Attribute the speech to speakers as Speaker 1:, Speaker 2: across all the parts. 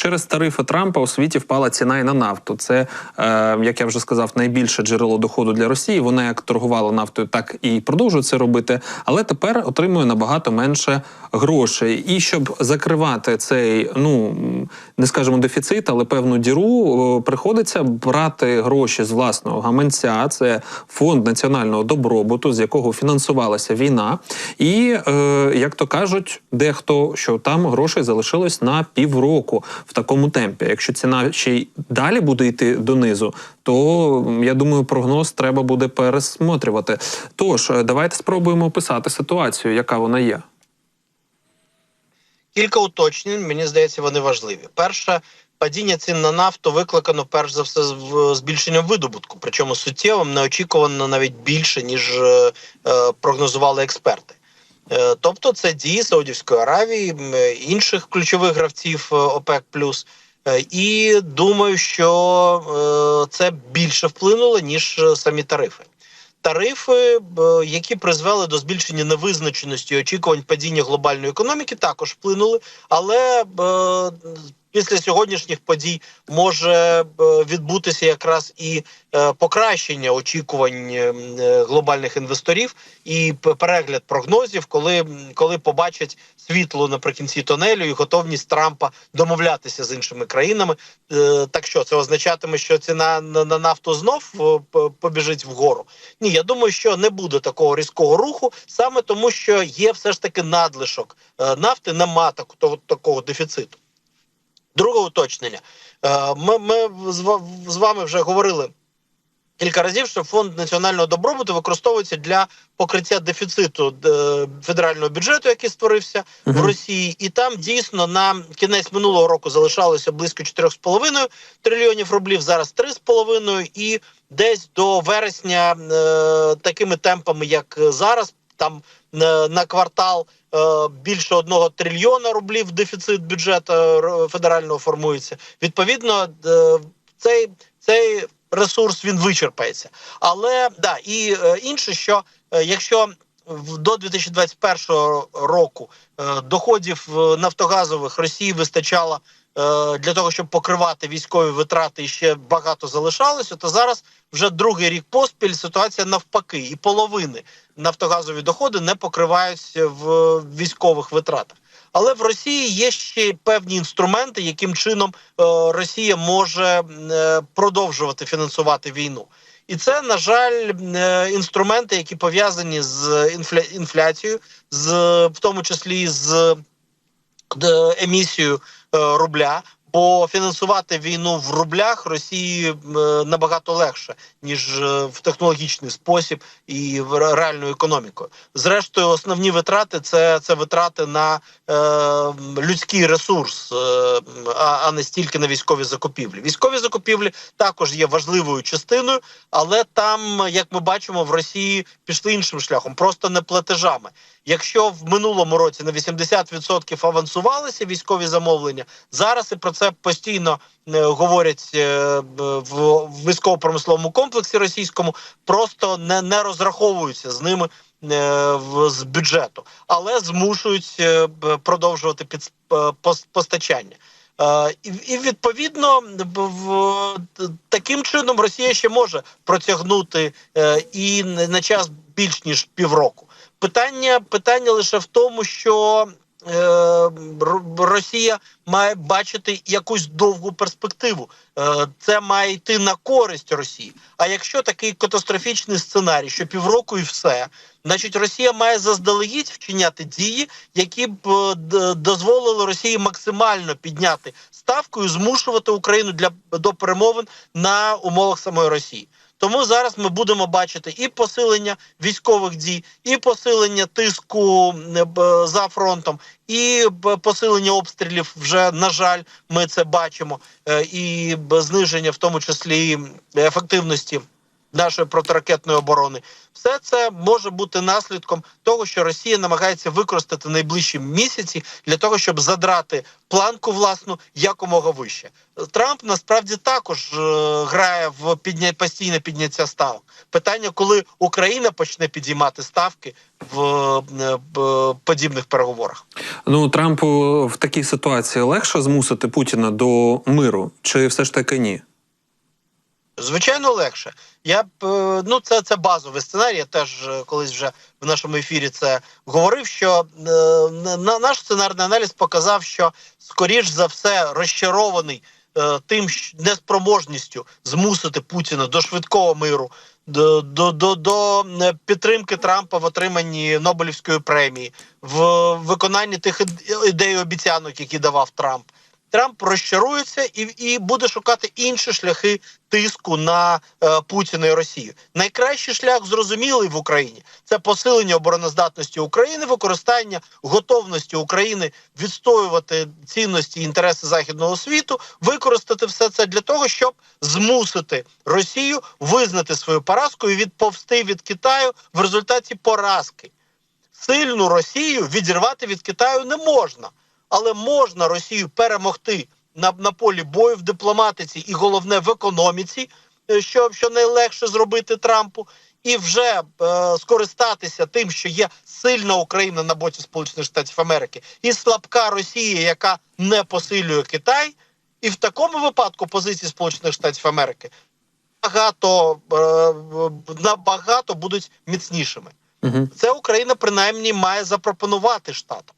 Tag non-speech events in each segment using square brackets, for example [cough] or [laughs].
Speaker 1: Через тарифи Трампа у світі впала ціна і на нафту. Це, е, як я вже сказав, найбільше джерело доходу для Росії. Вона як торгувала нафтою, так і продовжує це робити, але тепер отримує набагато менше грошей. І щоб закривати цей, ну не скажемо дефіцит, але певну діру, приходиться брати гроші з власного гаманця. Це фонд національного добробуту, з якого фінансувалася війна. І е, як то кажуть, дехто що там грошей залишилось на півроку в такому темпі. Якщо ціна ще й далі буде йти донизу, то я думаю, прогноз треба буде пересмотрювати. Тож е, давайте спробуємо описати ситуацію, яка вона є.
Speaker 2: Кілька уточнень, мені здається, вони важливі. Перше, падіння цін на нафту викликано перш за все збільшенням видобутку, причому суттєвим, неочікувано навіть більше, ніж е, е, прогнозували експерти. Е, Тобто, це дії Саудівської Аравії, інших ключових гравців е, ОПЕК Е, І думаю, що це більше вплинуло ніж самі тарифи. Тарифи, які призвели до збільшення невизначеності очікувань падіння глобальної економіки, також вплинули. Але після сьогоднішніх подій може відбутися якраз і е, покращення очікувань е, глобальних інвесторів і перегляд прогнозів, коли, коли побачать світло наприкінці тунелю і готовність Трампа домовлятися з іншими країнами. Е, Так що це означатиме, що ціна на, на нафту знов е, побіжить вгору? Ні, я думаю, що не буде такого різкого руху, саме тому, що є все ж таки надлишок е, нафти, нема так, того, такого дефіциту. Друге уточнення. Е, Ми, ми з вами вже говорили кілька разів, що фонд національного добробуту використовується для покриття дефіциту е, федерального бюджету, який створився в Росії, і там дійсно на кінець минулого року залишалося близько 4,5 трильйонів рублів. Зараз 3,5 і десь до вересня е, такими темпами, як зараз, там на квартал. е, Більше одного трильйона рублів дефіцит бюджету е, федерального формується. Відповідно, е, цей, цей ресурс він вичерпається. Але да, і е, інше, що е, якщо до 2021 року е, доходів е, нафтогазових Росії вистачало е, для того, щоб покривати військові витрати, і ще багато залишалося, то зараз вже другий рік поспіль ситуація навпаки, і половини нафтогазові доходи не покриваються в військових витратах. Але в Росії є ще певні інструменти, яким чином е, Росія може е, продовжувати фінансувати війну. І це, на жаль, е, інструменти, які пов'язані з інфляцією, з в тому числі з е, емісією е, рубля. Бо фінансувати війну в рублях Росії е, набагато легше ніж е, в технологічний спосіб і в ре- реальну економіку. Зрештою, основні витрати це, це витрати на е, людський ресурс, е, а не стільки на військові закупівлі. Військові закупівлі також є важливою частиною, але там, як ми бачимо, в Росії пішли іншим шляхом, просто не платежами. Якщо в минулому році на 80% авансувалися військові замовлення, зараз і про це постійно е, говорять е, в військово-промисловому комплексі російському, просто не, не розраховуються з ними е, в, з бюджету, але змушують продовжувати під постачання. І, відповідно в, таким чином Росія ще може протягнути і на час більш ніж півроку. Питання питання лише в тому, що е, Росія має бачити якусь довгу перспективу. Е, це має йти на користь Росії. А якщо такий катастрофічний сценарій, що півроку і все, значить Росія має заздалегідь вчиняти дії, які б е, дозволили Росії максимально підняти ставку і змушувати Україну для до перемовин на умовах самої Росії. Тому зараз ми будемо бачити і посилення військових дій, і посилення тиску е, за фронтом, і посилення обстрілів. Вже на жаль, ми це бачимо, е, і зниження, в тому числі ефективності нашої протиракетної оборони. Все це може бути наслідком того, що Росія намагається використати найближчі місяці для того, щоб задрати планку власну якомога вище. Трамп насправді також е, грає в підня... постійне підняття ставок. Питання, коли Україна почне підіймати ставки в е, б- подібних переговорах.
Speaker 1: Ну Трампу в такій ситуації легше змусити Путіна до миру, чи все ж таки ні?
Speaker 2: Звичайно, легше. Я б е, ну це, це базовий сценарій. Я теж е, колись вже в нашому ефірі це говорив. Що е, наш сценарний аналіз показав, що скоріш за все розчарований е, тим неспроможністю змусити Путіна до швидкого миру, до, до, до, до е, підтримки Трампа в отриманні Нобелівської премії, в виконанні тих ід- ідей обіцянок, які давав Трамп. Трамп розчарується і, і буде шукати інші шляхи тиску на е, Путіна і Росію. Найкращий шлях зрозумілий в Україні це посилення обороноздатності України, використання готовності України відстоювати цінності і інтереси західного світу, використати все це для того, щоб змусити Росію визнати свою поразку і відповсти від Китаю в результаті поразки. Сильну Росію відірвати від Китаю не можна, але можна Росію перемогти на, на полі бою в дипломатиці і головне в економіці, е, що, що найлегше зробити Трампу, і вже е, скористатися тим, що є сильна Україна на боці Сполучених Штатів Америки, і слабка Росія, яка не посилює Китай, і в такому випадку позиції Сполучених Штатів Америки набагато, е, набагато будуть міцнішими.
Speaker 1: Угу.
Speaker 2: Це Україна принаймні має запропонувати штатам.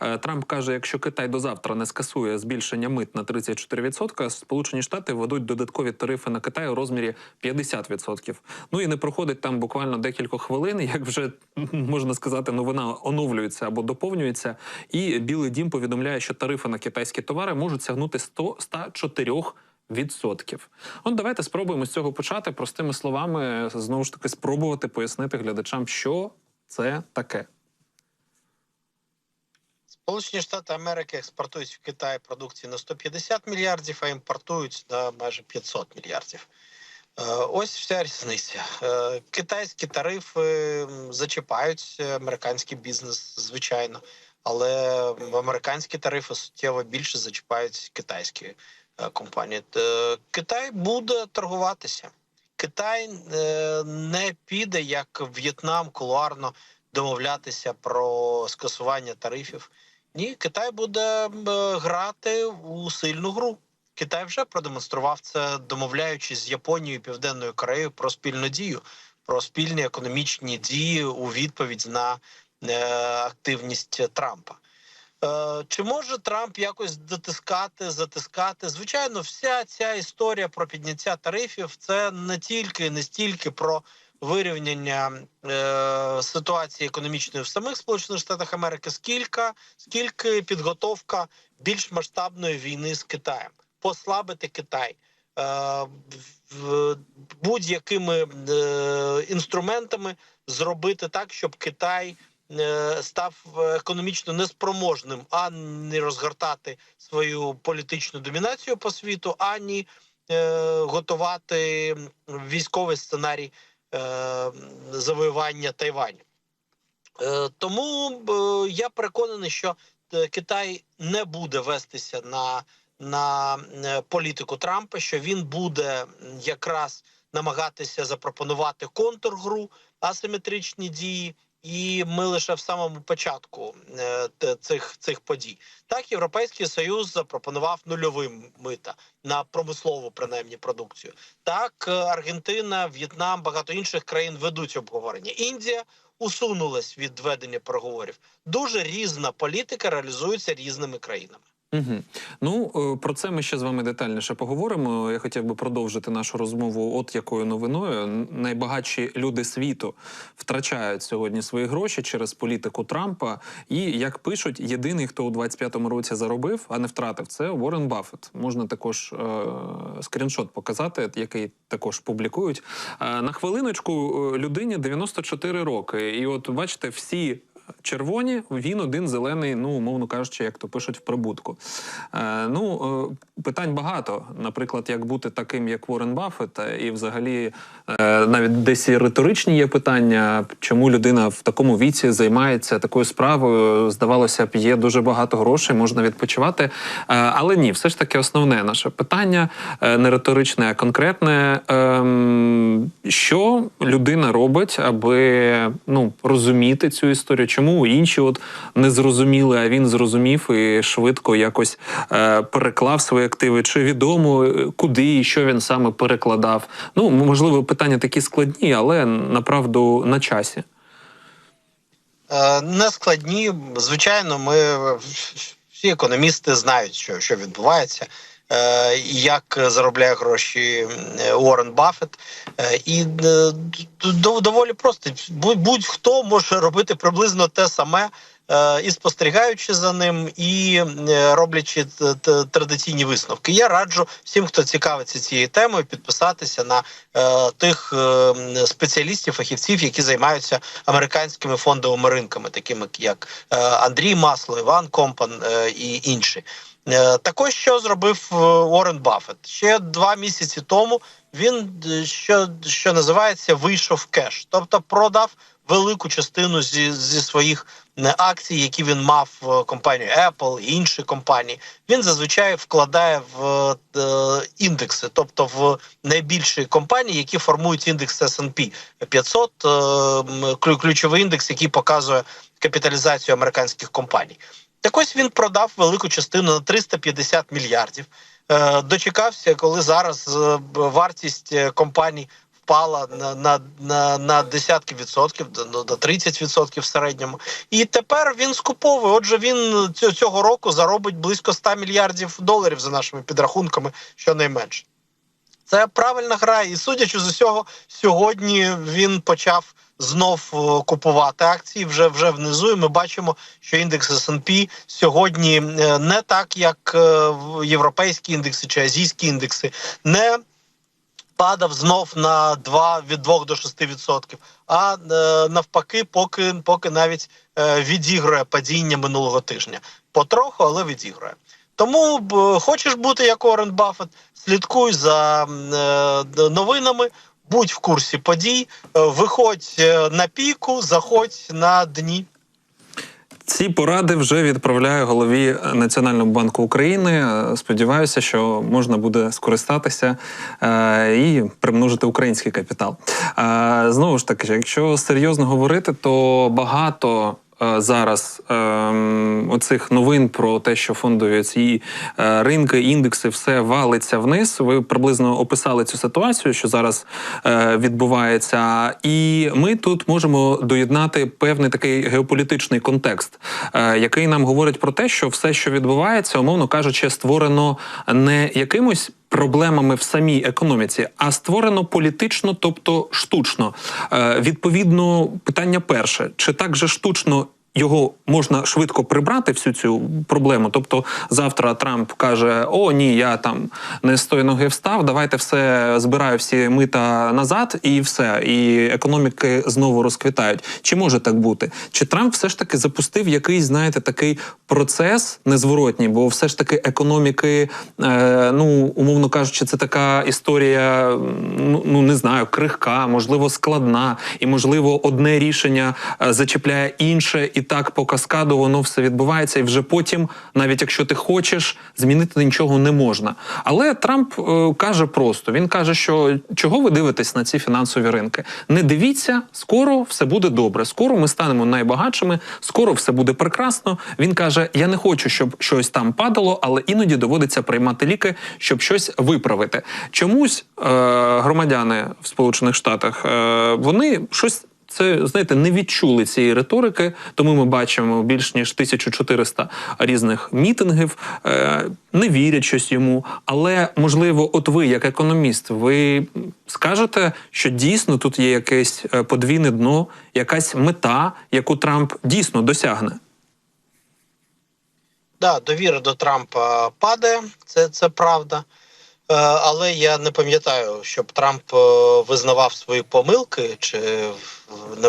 Speaker 1: Е, Трамп каже, якщо Китай до завтра не скасує збільшення мит на 34%, Сполучені Штати введуть додаткові тарифи на Китай у розмірі 50%. Ну і не проходить там буквально декілька хвилин, як вже [laughs] можна сказати, новина оновлюється або доповнюється. І Білий Дім повідомляє, що тарифи на китайські товари можуть сягнути 100 104 Відсотків. От давайте спробуємо з цього почати простими словами. Знову ж таки, спробувати пояснити глядачам, що це таке.
Speaker 2: Сполучені Штати Америки експортують в Китай продукції на 150 мільярдів, а імпортують на майже 500 мільярдів. Е, Ось вся різниця. Е, Китайські тарифи зачіпають американський бізнес, звичайно, але американські тарифи суттєво більше зачіпають китайські е, компанії. Китай буде торгуватися. Китай не піде як В'єтнам кулуарно домовлятися про скасування тарифів. Ні, Китай буде е, грати у сильну гру. Китай вже продемонстрував це, домовляючись з Японією і Південною Кореєю про спільну дію, про спільні економічні дії у відповідь на е, активність Трампа. Е, чи може Трамп якось дотискати, затискати? Звичайно, вся ця історія про підняття тарифів це не тільки не стільки про вирівняння е, ситуації економічної в самих Сполучених Штатах Америки, скільки, скільки підготовка більш масштабної війни з Китаєм, послабити Китай. е, Будь-якими е, інструментами зробити так, щоб Китай е, став економічно неспроможним ані розгортати свою політичну домінацію по світу, ані е, готувати військовий сценарій е, завоювання Тайваню. Е, тому е, я переконаний, що е, Китай не буде вестися на, на е, політику Трампа, що він буде якраз намагатися запропонувати контргру, асиметричні дії. І ми лише в самому початку е, цих цих подій. Так, Європейський Союз запропонував нульовий мита на промислову принаймні продукцію. Так, е, Аргентина, В'єтнам, багато інших країн ведуть обговорення. Індія усунулась від ведення переговорів. Дуже різна політика реалізується різними країнами.
Speaker 1: Угу. Ну е, про це ми ще з вами детальніше поговоримо. Я хотів би продовжити нашу розмову. От якою новиною найбагатші люди світу втрачають сьогодні свої гроші через політику Трампа. І як пишуть, єдиний, хто у 25-му році заробив, а не втратив, це Уоррен Баффет. Можна також е- скріншот показати, який також публікують. Е, на хвилиночку е, людині 94 роки. І от бачите, всі червоні, він один зелений, ну умовно кажучи, як то пишуть в прибутку. Е, ну е, питань багато. Наприклад, як бути таким, як Уоррен Баффет, е, і взагалі е, навіть десь і риторичні є питання, чому людина в такому віці займається такою справою. Здавалося б, є дуже багато грошей, можна відпочивати. Е, але ні, все ж таки основне наше питання е, не риторичне, а конкретне. Ем, що людина робить, аби ну розуміти цю історію? Чому інші от не зрозуміли, а він зрозумів і швидко якось е, переклав свої активи? Чи відомо е, куди і що він саме перекладав? Ну можливо, питання такі складні, але направду на часі.
Speaker 2: Е, Не складні. Звичайно, ми всі економісти знають, що, що відбувається. Е, Як заробляє гроші Уоррен Баффет, Е, і е, доволі просто Будь- будь-хто може робити приблизно те саме, і спостерігаючи за ним, і роблячи традиційні висновки. Я раджу всім, хто цікавиться цією темою, підписатися на е, тих е, спеціалістів, фахівців, які займаються американськими фондовими ринками, такими як е, Андрій Масло, Іван Компан е, і інші. Е, Також що зробив е, Уоррен Баффет ще два місяці тому. Він е, що, що називається вийшов кеш, тобто продав велику частину зі, зі своїх акцій, які він мав в компанію Apple і інші компанії. Він зазвичай вкладає в індекси, тобто в найбільші компанії, які формують індекс S&P 500, е, ключовий індекс, який показує капіталізацію американських компаній. Так ось він продав велику частину на 350 мільярдів. Е, дочекався, коли зараз е, вартість е, компаній впала на, на, на, на десятки відсотків, до, до 30 відсотків в середньому. І тепер він скуповує. Отже, він цього року заробить близько 100 мільярдів доларів за нашими підрахунками, щонайменше. Це правильна гра, і судячи з усього, сьогодні він почав знов е, купувати акції вже вже внизу. І ми бачимо, що індекс S&P сьогодні е, не так, як е, європейські індекси чи азійські індекси, не падав знов на 2, від 2 до 6 відсотків, а навпаки, поки, поки навіть відігрує падіння минулого тижня. Потроху, але відігрує. Тому хочеш бути як Орен Баффет, слідкуй за е, новинами, будь в курсі подій, е, виходь е, на піку, заходь на дні.
Speaker 1: Ці поради вже відправляю голові Національного банку України. Е, Сподіваюся, що можна буде скористатися і примножити український капітал. Знову ж таки, якщо серйозно говорити, то багато. Е, Зараз е, оцих новин про те, що фондові ці е, ринки, індекси, все валиться вниз. Ви приблизно описали цю ситуацію, що зараз е, відбувається, і ми тут можемо доєднати певний такий геополітичний контекст, який нам говорить про те, що все, що відбувається, умовно кажучи, створено не якимось. Проблемами в самій економіці, а створено політично, тобто штучно. Е, відповідно, питання перше: чи так же штучно його можна швидко прибрати всю цю проблему? Тобто, завтра Трамп каже: О, ні, я там не з тої ноги встав. Давайте все збираю всі мита назад, і все, і економіки знову розквітають. Чи може так бути? Чи Трамп все ж таки запустив якийсь, знаєте, такий процес незворотній, бо все ж таки економіки, е, ну умовно кажучи, це така історія, ну, ну не знаю, крихка, можливо, складна, і можливо, одне рішення е, зачіпляє інше, і так по каскаду воно все відбувається, і вже потім, навіть якщо ти хочеш, змінити нічого не можна. Але Трамп е, каже просто: він каже, що чого ви дивитесь на ці фінансові ринки? Не дивіться, скоро все буде добре. Скоро ми станемо найбагатшими, скоро все буде прекрасно. Він каже: Я не хочу, щоб щось там падало, але іноді доводиться приймати ліки, щоб щось виправити. Чомусь е, громадяни в Сполучених Штатах е, вони щось. Це знаєте, не відчули цієї риторики, тому ми бачимо більш ніж 1400 різних мітингів, е, не вірять щось йому. Але можливо, от ви, як економіст, ви скажете, що дійсно тут є якесь е, подвійне дно, якась мета, яку Трамп дійсно досягне.
Speaker 2: Да, довіра до Трампа падає, це, це правда. Е, але я не пам'ятаю, щоб Трамп е, визнавав свої помилки чи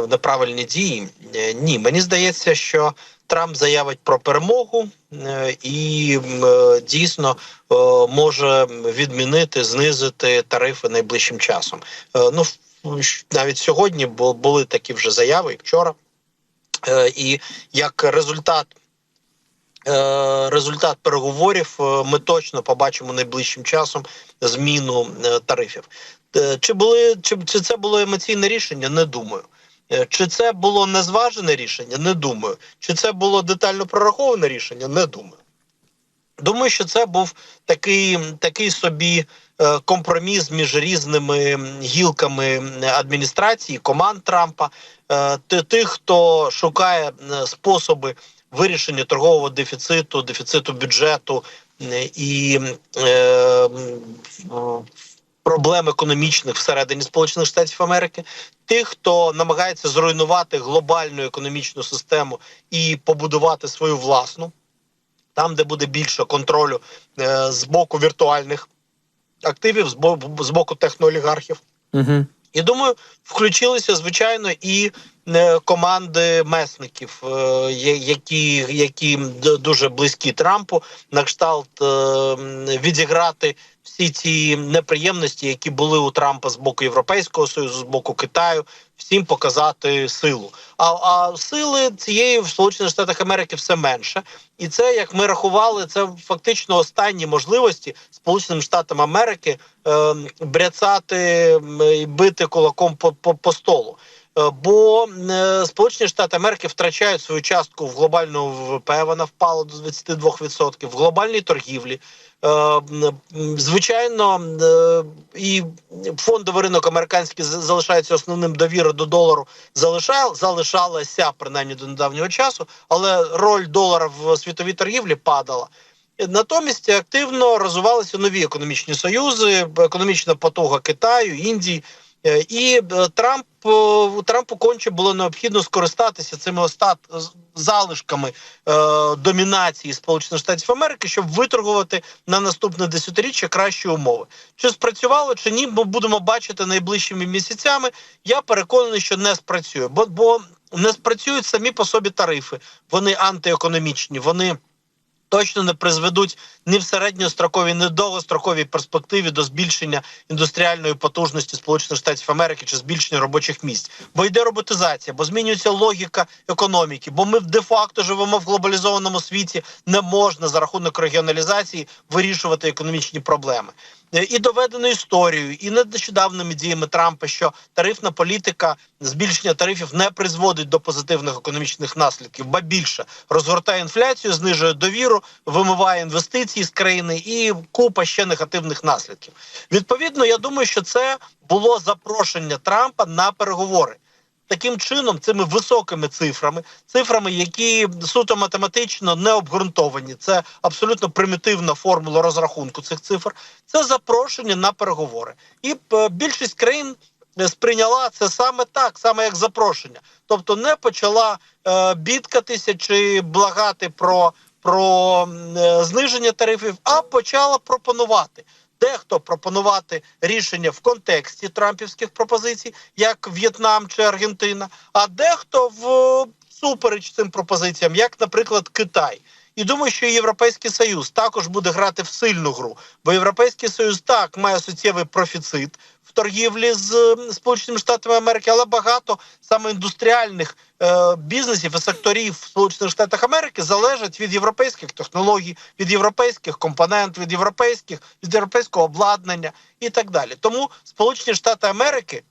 Speaker 2: неправильні дії. Е, Ні, мені здається, що Трамп заявить про перемогу і дійсно може відмінити, знизити тарифи найближчим часом. Ну навіть сьогодні були такі вже заяви, вчора. І як результат результат переговорів е, ми точно побачимо найближчим часом зміну е, тарифів. Е, Чи були чи, чи це було емоційне рішення? Не думаю. Е, Чи це було незважене рішення? Не думаю. Чи це було детально прораховане рішення? Не думаю. Думаю, що це був такий, такий собі е, компроміс між різними гілками адміністрації, команд Трампа, е, тих, хто шукає е, способи вирішення торгового дефіциту, дефіциту бюджету і е, проблем економічних всередині Сполучених Штатів Америки, тих, хто намагається зруйнувати глобальну економічну систему і побудувати свою власну там, де буде більше контролю е, з боку віртуальних активів, з боку, з боку техноолігархів.
Speaker 1: Угу.
Speaker 2: І думаю, включилися звичайно і команди месників, е, які, які дуже близькі Трампу, на кшталт е, відіграти всі ці неприємності, які були у Трампа з боку Європейського союзу, з боку Китаю, всім показати силу. А, а сили цієї в Сполучених Штатах Америки все менше, і це, як ми рахували, це фактично останні можливості Сполученим Штатам Америки е, бряцати і бити кулаком по, по, по столу. Бо е, Сполучені Штати Америки втрачають свою частку в глобальному ВВП, вона впала до 22%, в глобальній торгівлі. Е, Звичайно, е, і фондовий ринок американський залишається основним довіра до долару. Залишалася принаймні до недавнього часу, але роль долара в світовій торгівлі падала. Натомість активно розвивалися нові економічні союзи, економічна потуга Китаю, Індії. Е, І е, Трамп е, Трампу конче було необхідно скористатися цими остат залишками е, домінації Сполучених Штатів Америки, щоб виторгувати на наступне десятиріччя кращі умови. Чи спрацювало, чи ні, ми будемо бачити найближчими місяцями. Я переконаний, що не спрацює, бо, бо не спрацюють самі по собі тарифи. Вони антиекономічні, вони точно не призведуть ні в середньостроковій, ні в довгостроковій перспективі до збільшення індустріальної потужності Сполучених Штатів Америки чи збільшення робочих місць. Бо йде роботизація, бо змінюється логіка економіки. Бо ми де-факто живемо в глобалізованому світі, не можна за рахунок регіоналізації вирішувати економічні проблеми. Е, І доведено історією, і нещодавними діями Трампа, що тарифна політика збільшення тарифів не призводить до позитивних економічних наслідків, ба більше розгортає інфляцію, знижує довіру, вимиває інвестиції з країни і купа ще негативних наслідків. Відповідно, я думаю, що це було запрошення Трампа на переговори. Таким чином, цими високими цифрами, цифрами, які суто математично не обґрунтовані, це абсолютно примітивна формула розрахунку цих цифр. Це запрошення на переговори, і е, більшість країн е, сприйняла це саме так, саме як запрошення, тобто не почала е, бідкатися чи благати про, про е, зниження тарифів, а почала пропонувати. Дехто пропонувати рішення в контексті трампівських пропозицій, як В'єтнам чи Аргентина, а дехто в супереч цим пропозиціям, як, наприклад, Китай. І думаю, що Європейський Союз також буде грати в сильну гру, бо Європейський Союз так має суттєвий профіцит торгівлі з Сполученими Штатами Америки, але багато саме індустріальних е, бізнесів і секторів в Сполучених Штатах Америки залежать від європейських технологій, від європейських компонент, від європейських від європейського обладнання і так далі. Тому Сполучені Штати Америки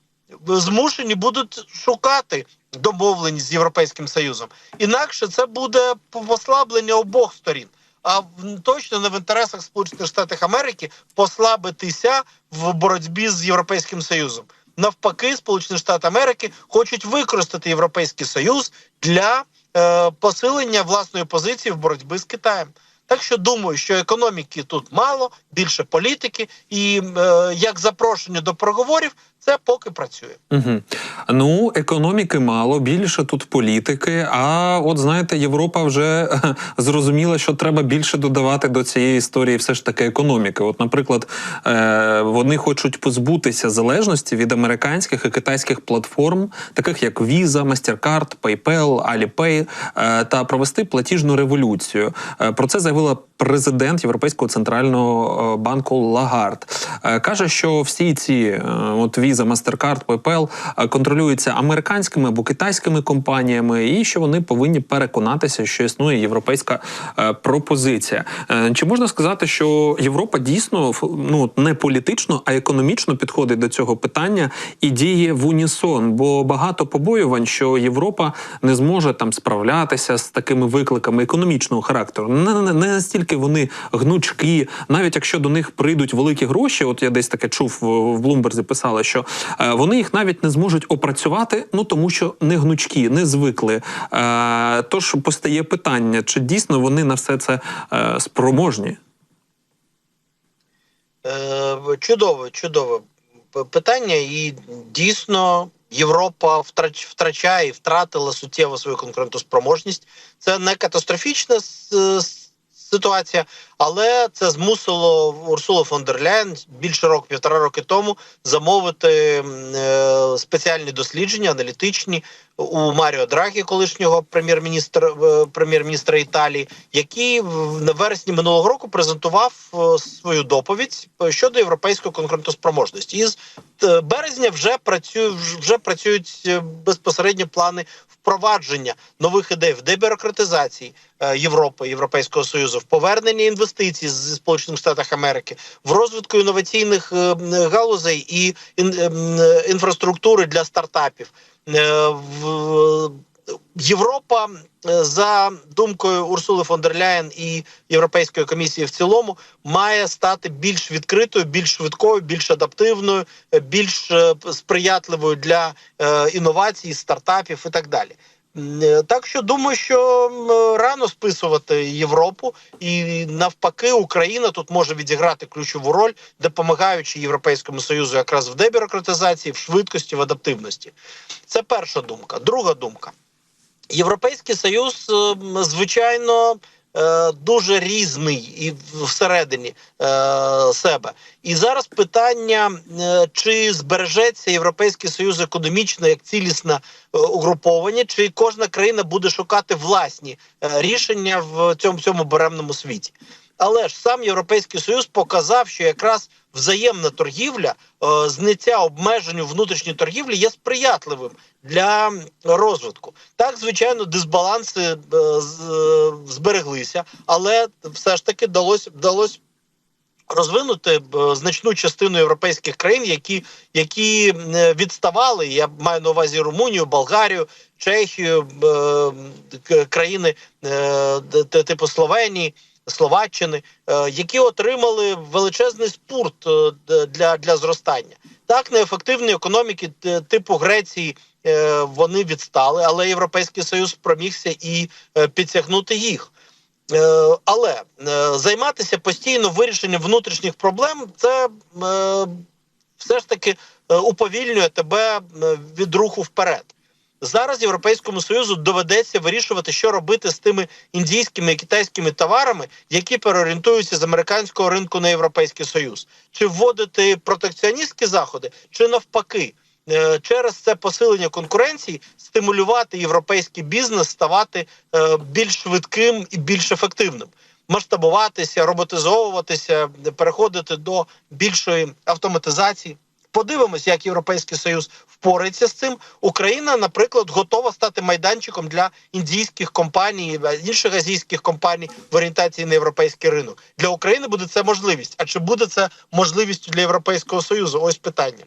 Speaker 2: змушені будуть шукати домовленість з Європейським Союзом. Інакше це буде послаблення обох сторін. А точно не в інтересах Сполучених Штатів Америки послабитися в боротьбі з Європейським Союзом. Навпаки, Сполучені Штати Америки хочуть використати Європейський Союз для е, посилення власної позиції в боротьбі з Китаєм. Так що думаю, що економіки тут мало, більше політики, і е, як запрошення до переговорів, Це поки працює.
Speaker 1: Угу. Ну, економіки мало, більше тут політики. А от знаєте, Європа вже [laughs] зрозуміла, що треба більше додавати до цієї історії, все ж таки економіки. От, наприклад, е, вони хочуть позбутися залежності від американських і китайських платформ, таких як Visa, MasterCard, PayPal, Alipay, е, та провести платіжну революцію. Е, Про це заявила президент Європейського центрального е, банку Лагард. Е, Каже, що всі ці е, от Visa, MasterCard, PayPal контролюються американськими або китайськими компаніями, і що вони повинні переконатися, що існує європейська пропозиція. Чи можна сказати, що Європа дійсно ну не політично, а економічно підходить до цього питання і діє в унісон? Бо багато побоювань, що Європа не зможе там справлятися з такими викликами економічного характеру. Не, не, не настільки вони гнучкі, навіть якщо до них прийдуть великі гроші. От я десь таке чув в Блумберзі писали, що е, вони їх навіть не зможуть опрацювати, ну тому що не гнучкі, не звикли. Е, тож постає питання, чи дійсно вони на все це е, спроможні?
Speaker 2: Чудове, чудове питання, і дійсно Європа втрачає і втратила суттєво свою конкурентоспроможність. Це не катастрофічна ситуація, але це змусило Урсулу фон дер Ляєн більше року, півтора роки тому замовити е, спеціальні дослідження, аналітичні у Маріо Драгі, колишнього прем'єр-міністра прем'єр-міністра Італії, який на вересні минулого року презентував е, свою доповідь е, щодо європейської конкурентоспроможності. І з е, березня вже працює вже працюють е, безпосередньо плани впровадження нових ідей в дебюрократизації е, Європи, Європейського союзу, в повернення інвестицій з Сполучених Штатів Америки, в розвитку інноваційних е, галузей і ем, е, інфраструктури для стартапів. В- Європа е, за думкою Урсули фон дер Ляєн і Європейської комісії в цілому має стати більш відкритою, більш швидкою, більш адаптивною, е, більш е, сприятливою для інновацій, стартапів і так далі. Так що думаю, що рано списувати Європу, і навпаки, Україна тут може відіграти ключову роль, допомагаючи Європейському союзу якраз в дебюрократизації, в швидкості, в адаптивності. Це перша думка. Друга думка. Європейський союз, е, звичайно, е, дуже різний і всередині е, себе. І зараз питання, е, чи збережеться Європейський Союз економічно як цілісне угруповання, чи кожна країна буде шукати власні рішення в цьому цьому буремному світі. Але ж сам Європейський Союз показав, що якраз взаємна торгівля, е, обмежень у внутрішній торгівлі є сприятливим для розвитку. Так, звичайно, дисбаланси е, е, збереглися, але все ж таки вдалося вдалося розвинути е, значну частину європейських країн, які, які відставали. Я маю на увазі Румунію, Болгарію, Чехію, країни типу Словенії. Словаччини, які отримали величезний спорт е, для, для зростання. Так, неефективні економіки типу Греції вони відстали, але Європейський Союз спромігся і е, підтягнути їх. Е, Але е, займатися постійно вирішенням внутрішніх проблем це е, все ж таки е, уповільнює тебе е, від руху вперед. Зараз Європейському Союзу доведеться вирішувати, що робити з тими індійськими і китайськими товарами, які переорієнтуються з американського ринку на європейський союз, чи вводити протекціоністські заходи, чи навпаки, е, через це посилення конкуренції стимулювати європейський бізнес ставати е, більш швидким і більш ефективним. Масштабуватися, роботизовуватися, переходити до більшої автоматизації. Подивимось, як Європейський Союз впорається з цим. Україна, наприклад, готова стати майданчиком для індійських компаній, е, інших азійських компаній в орієнтації на європейський ринок. Для України буде це можливість. А чи буде це можливістю для Європейського Союзу? Ось питання.